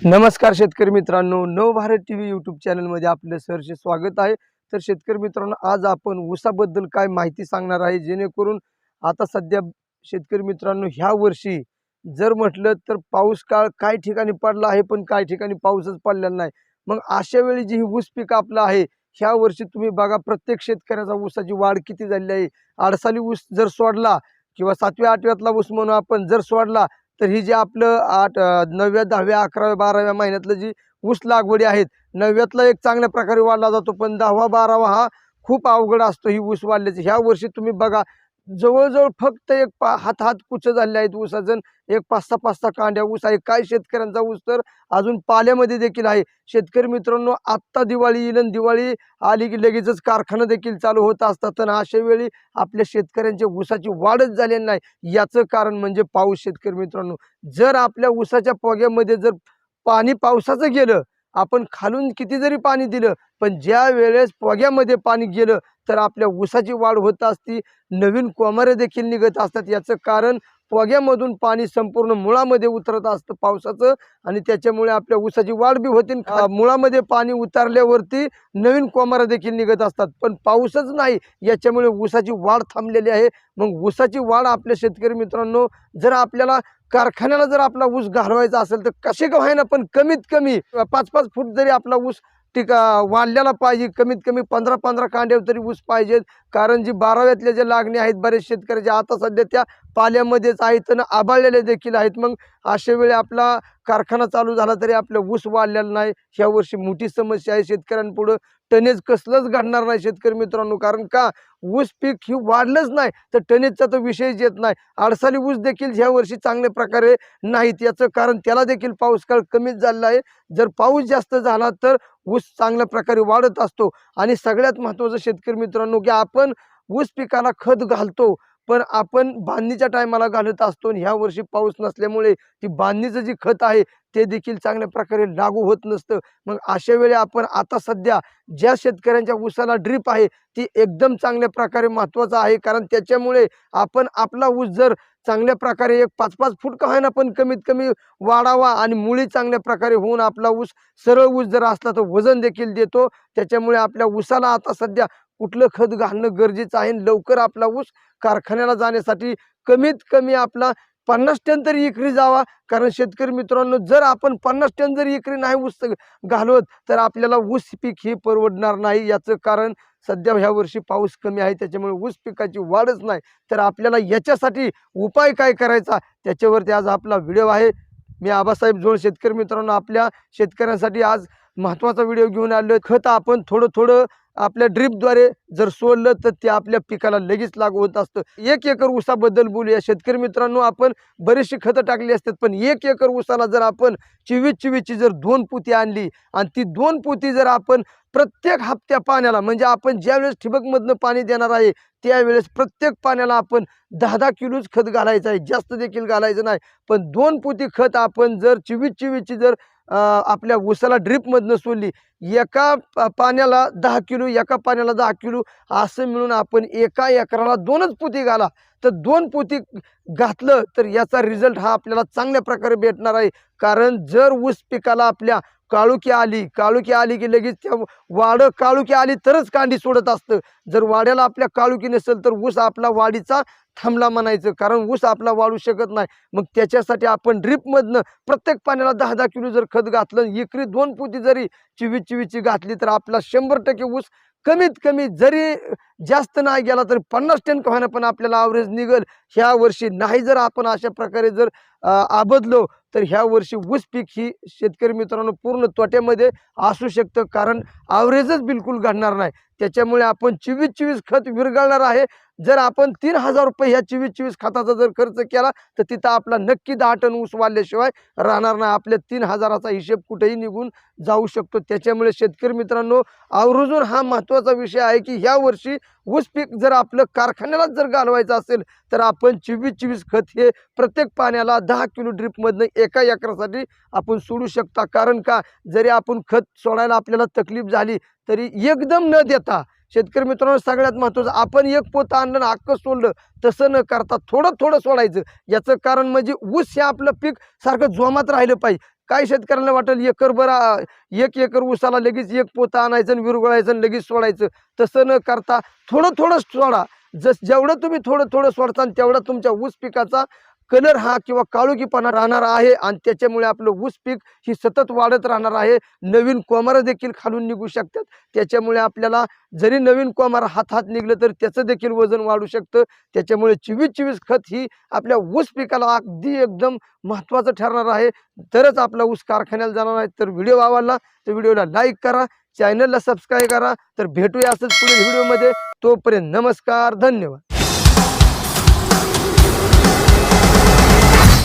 नमस्कार शेतकरी मित्रांनो नव भारत टी व्ही यूट्यूब चॅनलमध्ये आपलं सहर्ष स्वागत आहे. तर शेतकरी मित्रांनो आज आपण ऊसाबद्दल काय माहिती सांगणार आहे जेणेकरून आता सध्या शेतकरी मित्रांनो ह्या वर्षी जर म्हटलं तर पाऊस काळ काय ठिकाणी पडला आहे पण काही ठिकाणी पाऊसच पडलेला नाही. मग अशा वेळी जी ही ऊस पीक आपलं आहे ह्या वर्षी तुम्ही बघा प्रत्येक शेतकऱ्याचा ऊसाची वाढ किती झालेली आहे. आडसाली ऊस जर सोडला किंवा सातव्या आठव्यातला ऊस म्हणून आपण जर सोडला तर ही जे आपलं आठ नवव्या दहाव्या अकराव्या बाराव्या महिन्यातलं जी ऊस लागवडी आहेत नवव्यातला एक चांगल्या प्रकारे वाढला जातो पण दहावा बारावा हा खूप अवघड असतो ही ऊस वाढल्याची. ह्या वर्षी तुम्ही बघा जवळजवळ फक्त एक पा हात हात कुच झाले आहेत ऊसाजण एक पाचता सहा कांड्या ऊस आहे. काय शेतकऱ्यांचा ऊस तर अजून पाल्यामध्ये देखील आहे. शेतकरी मित्रांनो आत्ता दिवाळी येईल आणि दिवाळी आली की लगेचच कारखाना देखील चालू होत असतात आणि अशा वेळी आपल्या शेतकऱ्यांच्या ऊसाची वाढच झालेली नाही. याचं कारण म्हणजे पाऊस शेतकरी मित्रांनो. जर आपल्या ऊसाच्या पोग्यामध्ये जर पाणी पावसाचं गेलं आपण खालून किती जरी पाणी दिलं पण ज्या वेळेस पोग्यामध्ये पाणी गेलं तर आपल्या ऊसाची वाढ होत असती नवीन कोमारे देखील निघत असतात. याचं कारण पोग्यामधून पाणी संपूर्ण मुळामध्ये उतरत असतं पावसाचं आणि त्याच्यामुळे आपल्या ऊसाची वाढ बी होती मुळामध्ये पाणी उतरल्यावरती नवीन कोमारा देखील निघत असतात. पण पाऊसच नाही याच्यामुळे ऊसाची वाढ थांबलेली आहे. मग ऊसाची वाढ आपल्या शेतकरी मित्रांनो जर आपल्याला कारखान्याला जर आपला ऊस घालवायचा असेल तर कसे का होईना पण कमीत कमी पाच पाच फूट जरी आपला ऊस टिका वाढलेला पाहिजे कमीत कमी पंधरा पंधरा कांड्यावर तरी ऊस पाहिजेत. कारण जी बाराव्यातल्या ज्या लागणी आहेत बरेच शेतकऱ्याच्या आता सध्या त्या पाल्यामध्येच आहेत आणि आबाळलेले देखील आहेत. मग अशा वेळी आपला कारखाना चालू झाला तरी आपलं ऊस वाढलेला नाही. ह्या वर्षी मोठी समस्या आहे. शेतकऱ्यांपुढं टनेज कसलंच घडणार नाही शेतकरी मित्रांनो. कारण का? ऊस पीक ही वाढलंच नाही. तर टनेजचा तर विषयच येत नाही. आडसाली ऊस देखील ह्या वर्षी चांगल्या प्रकारे नाहीत. याचं कारण त्याला देखील पाऊस काळ कमीच झालेला आहे. जर पाऊस जास्त झाला तर ऊस चांगल्या प्रकारे वाढत असतो. आणि सगळ्यात महत्त्वाचं शेतकरी मित्रांनो की आपण ऊस पिकाला खत घालतो. पण आपण बांधणीच्या टायमाला घालत असतो आणि ह्या वर्षी पाऊस नसल्यामुळे ती बांधणीचं जी खत आहे ते देखील चांगल्या प्रकारे लागू होत नसतं. मग अशा वेळी आपण आता सध्या ज्या शेतकऱ्यांच्या ऊसाला ड्रीप आहे ती एकदम चांगल्या प्रकारे महत्त्वाचं आहे. कारण त्याच्यामुळे आपण आपला ऊस जर चांगल्या प्रकारे एक पाच पाच फूट का ना पण कमीत कमी वाढावा आणि मुळी चांगल्या प्रकारे होऊन आपला ऊस सरळ ऊस जर असला तर वजन देखील देतो. त्याच्यामुळे आपल्या ऊसाला आता सध्या कुठलं खत घालणं गरजेचं आहे आणि लवकर आपला ऊस कारखान्याला जाण्यासाठी कमीत कमी आपला पन्नास टन तरी इकरी जावा. कारण शेतकरी मित्रांनो जर आपण पन्नास टन जर इकरी नाही ऊस घालवत तर आपल्याला ऊस पीक हे परवडणार नाही. याचं कारण सध्या ह्या वर्षी पाऊस कमी आहे. त्याच्यामुळे ऊस पिकाची वाढच नाही. तर आपल्याला याच्यासाठी उपाय काय करायचा? त्याच्यावरती आज आपला व्हिडिओ आहे. मी आबासाहेब जोड शेतकरी मित्रांनो आपल्या शेतकऱ्यांसाठी आज महत्त्वाचा व्हिडिओ घेऊन आलो खत आपण थोडं थोडं आपल्या ड्रीपद्वारे जर सोडलं तर ते आपल्या पिकाला लगेच लागू होत असतं. एक एकर ऊसाबद्दल बोलूया. शेतकरी मित्रांनो आपण बरीचशी खतं टाकली असतात पण एक एकर ऊसाला जर आपण चिवीस चिवीची जर दोन पोती आणली आणि ती दोन पोती जर आपण प्रत्येक हप्त्या पाण्याला म्हणजे आपण ज्यावेळेस ठिबकमधनं पाणी देणार आहे त्यावेळेस प्रत्येक पाण्याला आपण दहा दहा किलोच खत घालायचं आहे. जास्त देखील घालायचं नाही. पण दोन पोती खत आपण जर चिवीस चिवीसची जर आपल्या ऊसाला ड्रीपमधनं सोडली एका पाण्याला दहा किलो एका पाण्याला दहा किलो असं मिळून आपण एका एकराला दोनच पोती घाला. तर दोन पोती घातलं तर याचा रिझल्ट हा आपल्याला चांगल्या प्रकारे भेटणार आहे. कारण जर ऊस पिकाला आपल्या काळुकी आली काळुकी आली की लगेच त्या वाडं काळुकी आली तरच कांडी सोडत असतं. जर वाड्याला आपल्या काळुकी नसेल तर ऊस आपला वाढीचा थांबला म्हणायचं कारण ऊस आपला वाढू शकत नाही. मग त्याच्यासाठी आपण ड्रीपमधनं प्रत्येक पाण्याला दहा दहा किलो जर खत घातलं एकरी दोन पोती जरी चिवी चिवीची घातली तर आपला शंभर टक्के ऊस कमीत कमी जरी जास्त नाही गेला तरी पन्नास टन का पण आपल्याला ॲव्हरेज निघल. ह्या वर्षी नाही जर आपण अशा प्रकारे जर आबदलो तर ह्या वर्षी ऊस पीक ही शेतकरी मित्रांनो पूर्ण तोट्यामध्ये असू शकतं. कारण आवरेजच बिलकुल घडणार नाही. त्याच्यामुळे आपण चोवीस चोवीस खत विरघळणार आहे. जर आपण तीन हजार रुपये ह्या चोवीस चोवीस खताचा जर खर्च केला तर तिथं आपला नक्की दहा टन ऊस वाढल्याशिवाय राहणार नाही. आपल्या तीन हजाराचा हिशेब कुठेही निघून जाऊ शकतो. त्याच्यामुळे शेतकरी मित्रांनो आवर्जून हा महत्त्वाचा विषय आहे की ह्या वर्षी ऊस पीक जर आपलं कारखान्यालाच जर घालवायचं असेल तर आपण चोवीस चोवीस खत हे प्रत्येक पाण्याला दहा किलो ड्रीपमधनं एका एकरासाठी आपण सोडू शकता. कारण का? जरी आपण खत सोडायला आपल्याला तकलीफ झाली तरी एकदम न देता शेतकरी मित्रांनो सगळ्यात महत्त्वाचं आपण एक पोतं आणलं ना अख्खं सोडलं तसं न करता थोडं थोडं सोडायचं. याचं कारण म्हणजे ऊस हे आपलं पीक सारखं जोमात राहिलं पाहिजे. काय शेतकऱ्यांना वाटेल एकर बरा एक एकर ऊसाला लगेच एक पोतं आणायचं आणि विरघळायचं आणि लगेच सोडायचं. तसं न करता थोडं थोडं सोडा. जस जेवढं तुम्ही थोडं थोडं सोडता तेवढा तुमच्या ऊस पिकाचा कलर हा किंवा काळोखीपणा राहणार आहे आणि त्याच्यामुळे आपलं ऊस पीक ही सतत वाढत राहणार आहे. नवीन कोमारं देखील खालून निघू शकतात. त्याच्यामुळे आपल्याला जरी नवीन कोमार हात हात निघलं तर त्याचं देखील वजन वाढू शकतं. त्याच्यामुळे चोवीस चोवीस खत ही आपल्या ऊस पिकाला अगदी एकदम महत्त्वाचं ठरणार आहे. तरच आपला ऊस कारखान्याला जाणार आहे. तर व्हिडिओ आवडला तर व्हिडिओला लाईक करा चॅनलला सबस्क्राईब करा. तर भेटूया असंच पुढील व्हिडिओमध्ये. तोपर्यंत नमस्कार धन्यवाद.